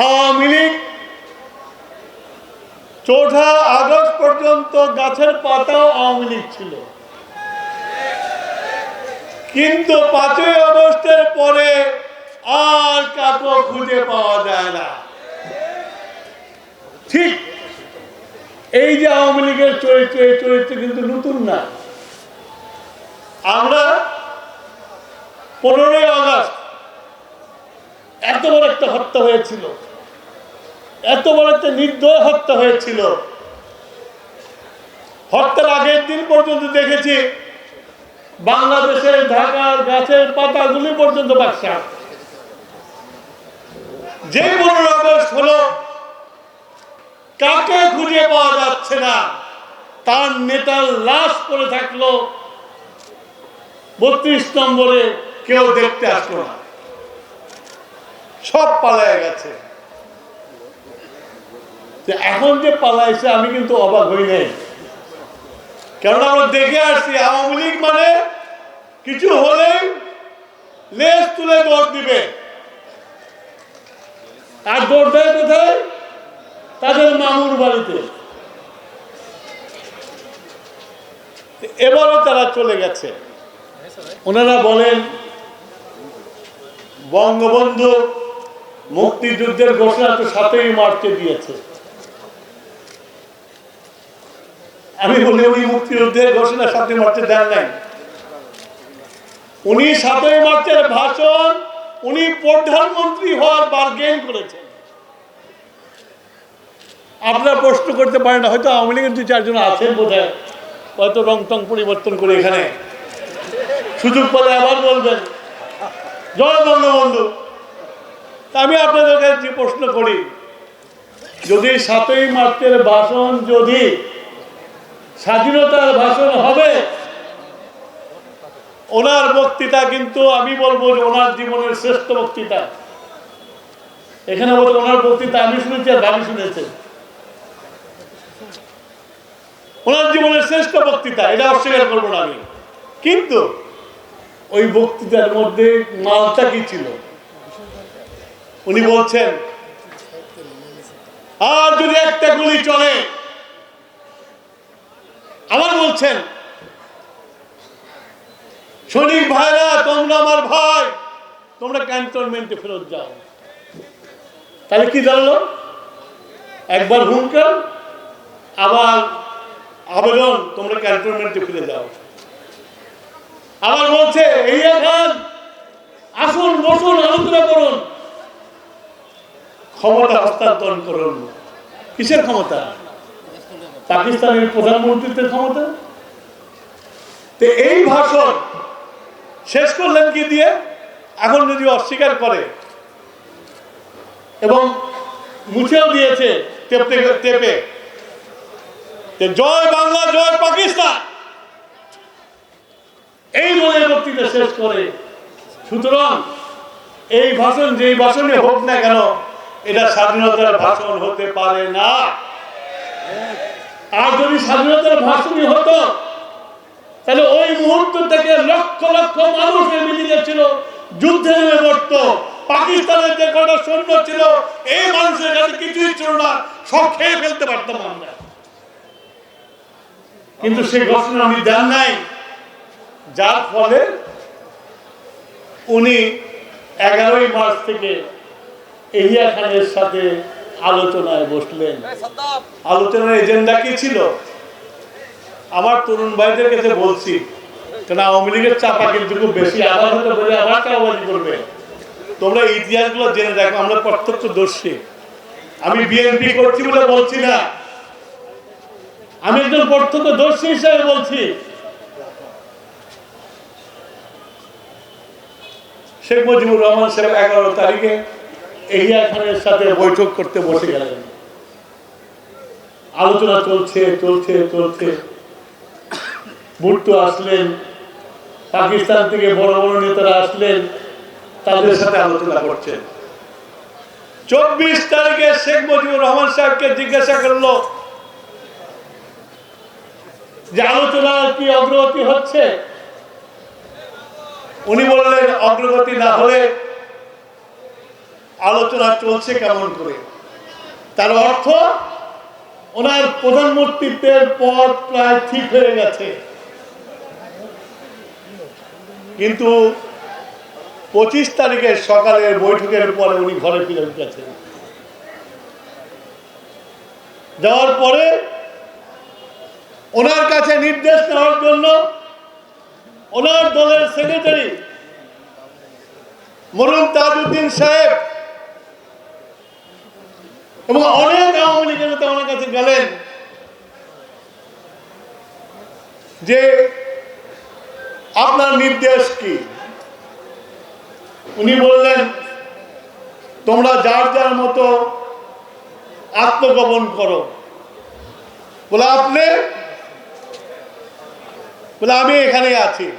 আওয়ামী লীগ চৌঠা আগস্ট পর্যন্ত গাছের পাতাও আওয়ামী লীগ ছিল। কিন্তু পাঁচই আগস্টের পরে আর কাকো খুঁজে পাওয়া যায় না। ঠিক এই যে আওয়ামী লীগের চরিত্র, এই চরিত্র কিন্তু নতুন না। আমরা পনেরোই আগস্ট এত বড় একটা হত্যা হয়েছিল। এত বড় একটা নির্দয় হত্যা হয়েছিল। হত্যার আগের দিন পর্যন্ত দেখেছি, বাংলাদেশের ঢাকার গাছের পাতাগুলি পর্যন্ত বাক্সা যে পনেরো আগস্ট হলো, কাকে খুঁজে পাওয়া যাচ্ছে না, তার নেতার লাশ পড়ে থাকল, বত্রিশ নম্বরে কেউ দেখতে আসলো না। সব পালায় গেছে। এখন যে পালাইছে আমি কিন্তু অবাক হই নাই। কেননা আমরা দেখে আসছি আওয়ামী লীগ মানে কিছু হলেই লেজ তুলে দৌড় দিবে। আর দৌড় দেয় কোথায়? তাদের মামুর বাড়িতে। এবারও তারা চলে গেছে। ওনারা বলেন বঙ্গবন্ধু মুক্তিযুদ্ধের ঘোষণা তো সাতই মার্চে দিয়েছে। আমি বলি, উনি মুক্তিযুদ্ধের ঘোষণা সাতই মার্চে দেন নাই। উনি সাতই মার্চের ভাষণ উনি প্রধানমন্ত্রী হওয়ার বার্গেন করেছেন। আপনারা প্রশ্ন করতে পারেন হয়তো আওয়ামী লীগের দু চারজন আছেন বোধ হয় হয়তো রং টং পরিবর্তন করে এখানে। সুযোগ পেলে আবার বলবেন। জয় বঙ্গবন্ধু। আমি আপনাদের কাছে প্রশ্ন করি। যদি সাতই মার্চের ভাষণ যদি স্বাধীনতার ভাষণ হবে, ওনার বক্তৃতা কিন্তু আমি বলব যে ওনার জীবনের শ্রেষ্ঠ বক্তৃতা। এখানে বলতে ওনার বক্তৃতা আমি শুনেছি আর ভাবি শুনেছে। ওনার জীবনের শ্রেষ্ঠ বক্তৃতা, এটা অস্বীকার করব না আমি। কিন্তু ওই বক্তৃতার মধ্যে মালটা কি ছিল? উনি বলছেন আর যদি একটা গুলি চলে আবার বলছেন সৈনিক ভাইরা তোমরা আমার ভাই তোমরা ক্যান্টনমেন্টে ফেরত যাও। তাহলে কি জানলো? একবার হুঙ্কার আবার আবেদন তোমরা ক্যান্টনমেন্টে ফিরে যাও। আবার বলছে এই খান আসুন বসুন আলোচনা করুন। ক্ষমতা হস্তান্তর করুন। কিসের ক্ষমতা? পাকিস্তানের প্রধানমন্ত্রীত্বের ক্ষমতা? তো এই ভাষণ শেষ করলেন কি দিয়ে? এখন যদি অস্বীকার করে এবং মুছেও দিয়েছে টেপে টেপে। জয় বাংলা, জয় পাকিস্তান। এই বলে বক্তৃতা শেষ করে সুতরাং এই ভাষণ যেই ভাষণে হোক না কেন এটা স্বাধীনতার ভাষণ হতে পারে না। আর যদি স্বাধীনতার ভাষণই হতো, তাহলে ওই মুহূর্ত থেকে লক্ষ লক্ষ মানুষ মিলিয়ে ছিল, যুদ্ধে নেমে পড়তো। পাকিস্তানের যে কটা সৈন্য ছিল, এই মানুষের কাছে কিছুই ছিল না, সব খেয়ে ফেলতে পারতাম আমরা। কিন্তু সেই ঘোষণা আমি দেন নাই। যার ফলে উনি এগারোই মার্চ থেকে এহিয়া খানের সাথে আলোচনায় বসলেন। আলোচনার এজেন্ডা কি ছিল? আমার তরুণ ভাইদের কাছে বলছি কেন আওয়ামী লীগের চাপা কিন্তু খুব বেশি আবার হয়তো বলে আবার করবে। তোমরা ইতিহাসগুলো জেনে দেখো আমরা প্রত্যক্ষদর্শী। আমি বিএনপি করছি বলে বলছি না। আমি একজন প্রত্যক্ষদর্শী হিসাবে বলছি। শেখ মুজিবুর রহমান সাহেব এগারো তারিখে এহিয়া খানের সাথে বৈঠক করতে বসে গেলেন। আলোচনা চলছে চলছে চলছে। ভুট্টো আসলেন পাকিস্তান থেকে বড় বড় নেতারা আসলেন তাদের সাথে আলোচনা করছেন। চব্বিশ তারিখে শেখ মুজিবুর রহমান সাহেবকে জিজ্ঞাসা করল যে আলোচনার কি অগ্রগতি হচ্ছে? উনি বললেন অগ্রগতি না হলে আলোচনা চলছে কেমন করে? তার অর্থ, ওনার প্রধানমন্ত্রীত্বের পদ প্রায় ঠিক হয়ে গেছে। কিন্তু পঁচিশ তারিখের সকালের বৈঠকের পরে উনি ঘরে ফিরে গেছেন। যাওয়ার পরে ওনার কাছে নির্দেশ নেওয়ার জন্য ওনার দলের সেক্রেটারি মরুম তাজউদ্দিন সাহেব এবং অনেক আওয়ামী লীগের নেতা ওনার কাছে গেলেন। যে আপনার নির্দেশ কি? উনি বললেন, তোমরা যার যার মতো আত্মগোপন করো। বলে, আপনি? বলে, আমি এখানে আছি।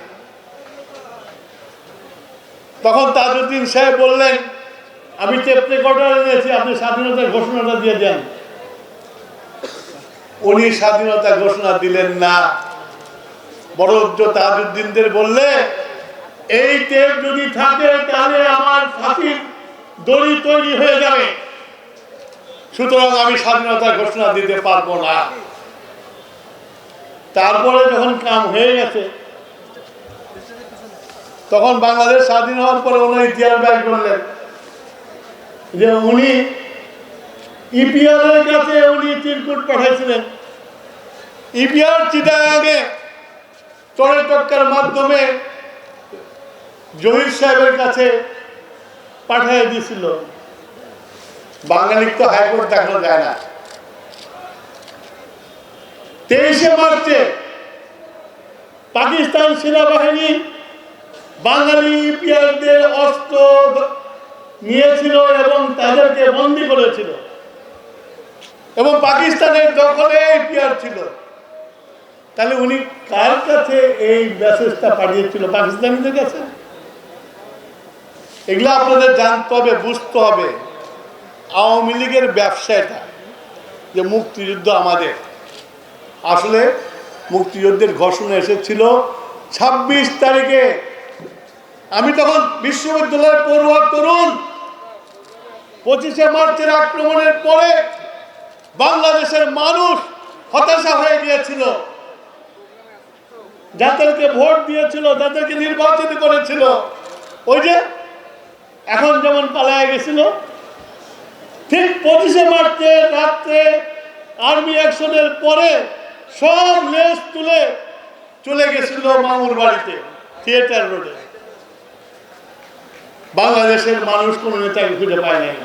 তখন তাজউদ্দিন সাহেব বললেন আমি টেপ রেকর্ডার এনেছি আপনি স্বাধীনতার ঘোষণাটা দিয়ে দেন। উনি স্বাধীনতা ঘোষণা দিলেন না। বরঞ্চ তাজউদ্দিনদের বললে, এই টেপ যদি থাকে, তাহলে আমার ফাঁসির দড়ি তৈরি হয়ে যাবে। সুতরাং আমি স্বাধীনতা ঘোষণা দিতে পারব না। তারপরে যখন কাম হয়ে গেছে, তখন বাংলাদেশ স্বাধীন হওয়ার পরে উনি ইতিহাস ব্যয় করলেন যে উনি ইপিআর এর কাছে উনি চিরকুট পাঠাইছিলেন ইপিআর চিটাগাঙে চড়ে টক্কার মাধ্যমে জহির সাহেবের কাছে পাঠিয়ে দিয়েছিল। বাঙালির তো হাইকোর্ট দেখানো যায় না। তেইশে মার্চে পাকিস্তান সেনাবাহিনী বাঙালি ইপিআরদের অস্ত্র নিয়েছিল এবং তাদেরকে বন্দি করেছিল। এবং পাকিস্তানের দখলে ছিল। তাহলে উনি কার কাছে এই মেসেজটা পাঠিয়েছিল? পাকিস্তানিদের কাছে? এগুলো আপনাদের জানতে হবে, বুঝতে হবে। আওয়ামী লীগের ব্যবসা এটা যে মুক্তিযুদ্ধ আমাদের। আসলে মুক্তিযুদ্ধের ঘোষণা এসেছিল ছাব্বিশ তারিখে। আমি তখন বিশ্ববিদ্যালয়ের পড়ুয়া তরুণ। পঁচিশে মার্চের আক্রমণের পরে বাংলাদেশের মানুষ হতাশা হয়ে গিয়েছিল। যাদেরকে ভোট দিয়েছিল, যাদেরকে নির্বাচিত করেছিল, ওই যে এখন যেমন পালায় গেছিল, ঠিক পঁচিশে মার্চে রাত্রে আর্মি অ্যাকশনের পরে সব লেস তুলে চলে গেছিল মামুর বাড়িতে, থিয়েটার রোডে। বাংলাদেশের মানুষ কোনো নেতাকে খুঁজে পায় নাই।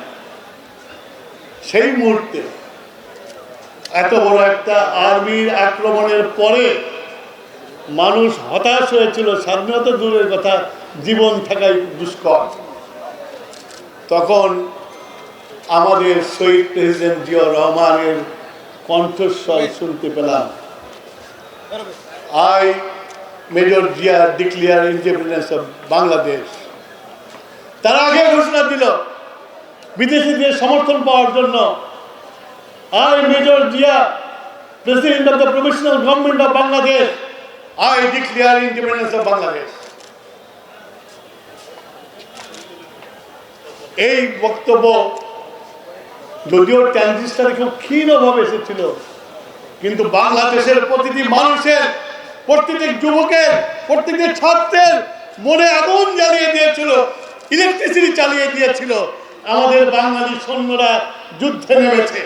সেই মুহূর্তে এত বড় একটা আর্মির আক্রমণের পরে মানুষ হতাশ হয়েছিল, স্বাধীনতা দূরের কথা, জীবন থাকাই দুষ্কর। তখন আমাদের শহীদ প্রেসিডেন্ট জিয়া রহমানের কণ্ঠস্বর শুনতে পেলাম। I, major Zia declare independence of Bangladesh. তার আগে ঘোষণা দিল, বিদেশিদের সমর্থন পাওয়ার জন্য I major Zia president of the professional government of Bangladesh I declare independence of Bangladesh এই বক্তব্য যদিও ট্রানজিস্টারে খুব ক্ষীণভাবে এসেছিল, কিন্তু বাংলাদেশের প্রতিটি মানুষের প্রত্যেকটি যুবকের প্রত্যেকটি ছাত্রের মনে আগুন জ্বালিয়ে দিয়েছিল। ইলেকট্রিসিটি চালিয়ে দিয়েছিল। আমাদের বাঙালি সৈন্যরা যুদ্ধে নেমেছে।